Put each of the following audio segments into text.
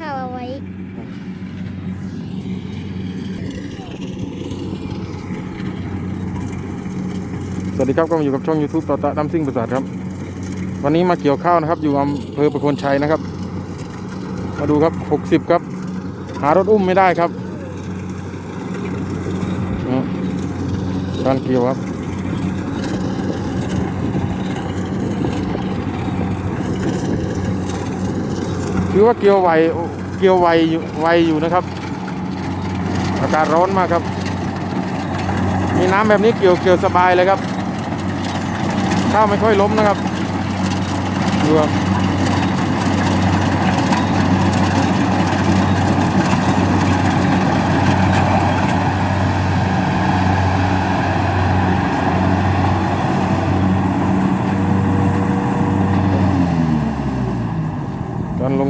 ข้าวเอาไว้สวัสดีครับก็มาอยู่กับช่อง YouTube ต่อตะดำซิ่งประสาทครับ วันนี้มาเกี่ยวข้าวนะครับ อยู่อำเภอประโคนชัยนะครับ มาดูครับ 60 ครับ หารถอุ้มไม่ได้ครับนะการเกี่ยวครับ ถือว่าเกี่ยวไวเกี่ยวไวอยู่ไวอยู่นะครับ อากาศร้อนมากครับ มีน้ำแบบนี้เกี่ยวเกี่ยวสบายเลยครับข้าวไม่ค่อยล้มนะครับดูครับ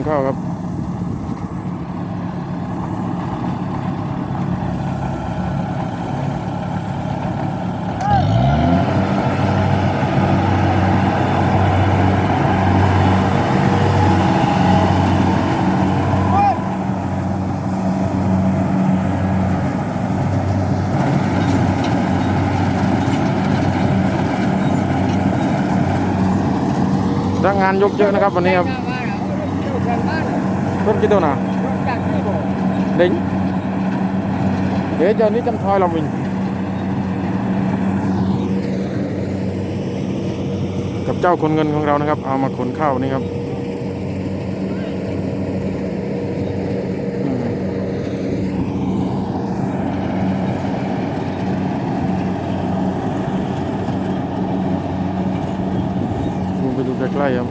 การลงข้าครับจ้างงานยกเยอะนะครับวันนี้ครับ รถกี่ตัวนะเด้งเดี๋ยวจอนี้จำทอยเรามิงกับเจ้าคนเงินของเรานะครับเอามาขนข้าวนี่ครับอืมดูไปดูใกล้ๆครับ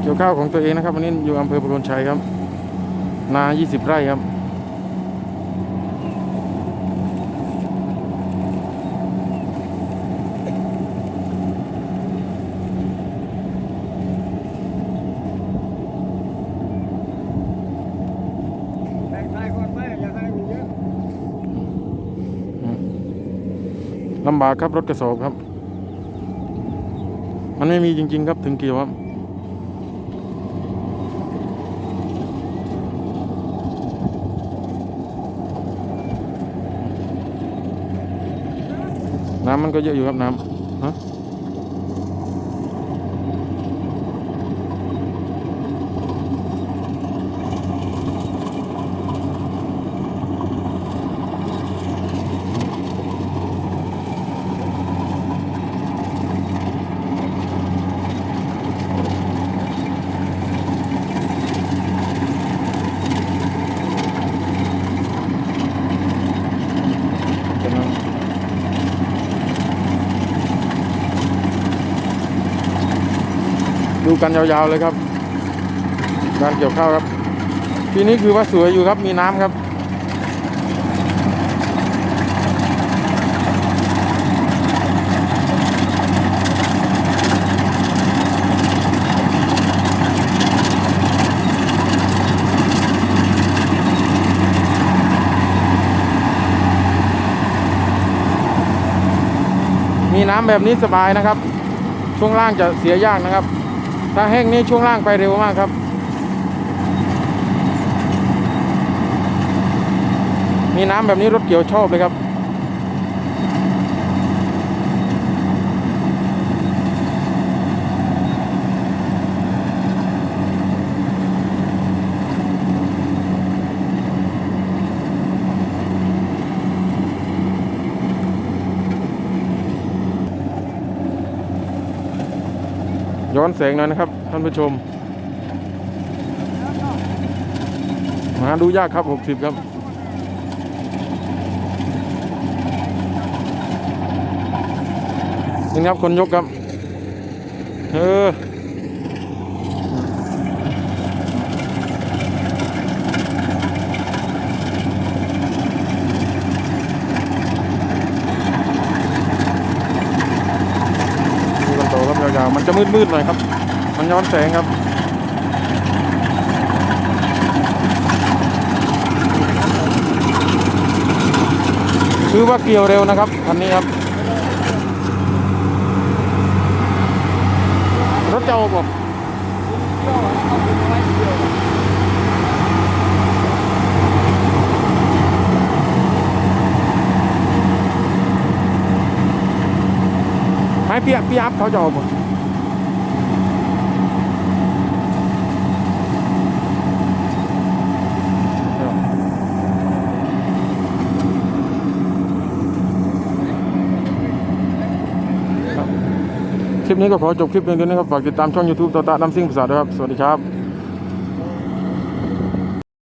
เกี่ ยวข้าวของตัวเองนะครับวันนี้อยู่อำเภอประโคนชัยครับ นา 20 ไร่ครับแบ่งทายก่อนไหมอย่าให้มีเยอะลำบากครับรถกระสอบครับ มันไม่มีจริง ๆ ครับถึงเกี่ยวครับ น้ำมันก็เยอะอยู่ครับน้ำฮะ ดูกันยาวๆเลยครับ การเกี่ยวข้าวครับ ปีนี้คือว่าสวยอยู่ครับมีน้ำครับมีน้ำแบบนี้สบายนะครับ ช่วงล่างจะเสียยากนะครับ ถ้าแห้งนี้ช่วงล่างไปเร็วมากครับ มีน้ำแบบนี้รถเกี่ยวชอบเลยครับ ย้อนแสงหน่อยนะครับ ท่านผู้ชม หาดูยากครับ 60 ครับ นี่ครับคนยกครับ เออางมันจะมืดๆหน่อยครับ มันย้อนแสงครับคือว่าเกี่ยวเร็วนะครับคันนี้ครับ รถเจ้าบอกให้เปียกเปียกเขาจะเอาบอก คลิปนี้ก็ขอจบคลิปเพียงเท่านี้ครับ ฝากติดตามช่อง YouTube ต่อตาน้ำซิ่งภาษาด้วยครับ สวัสดีครับ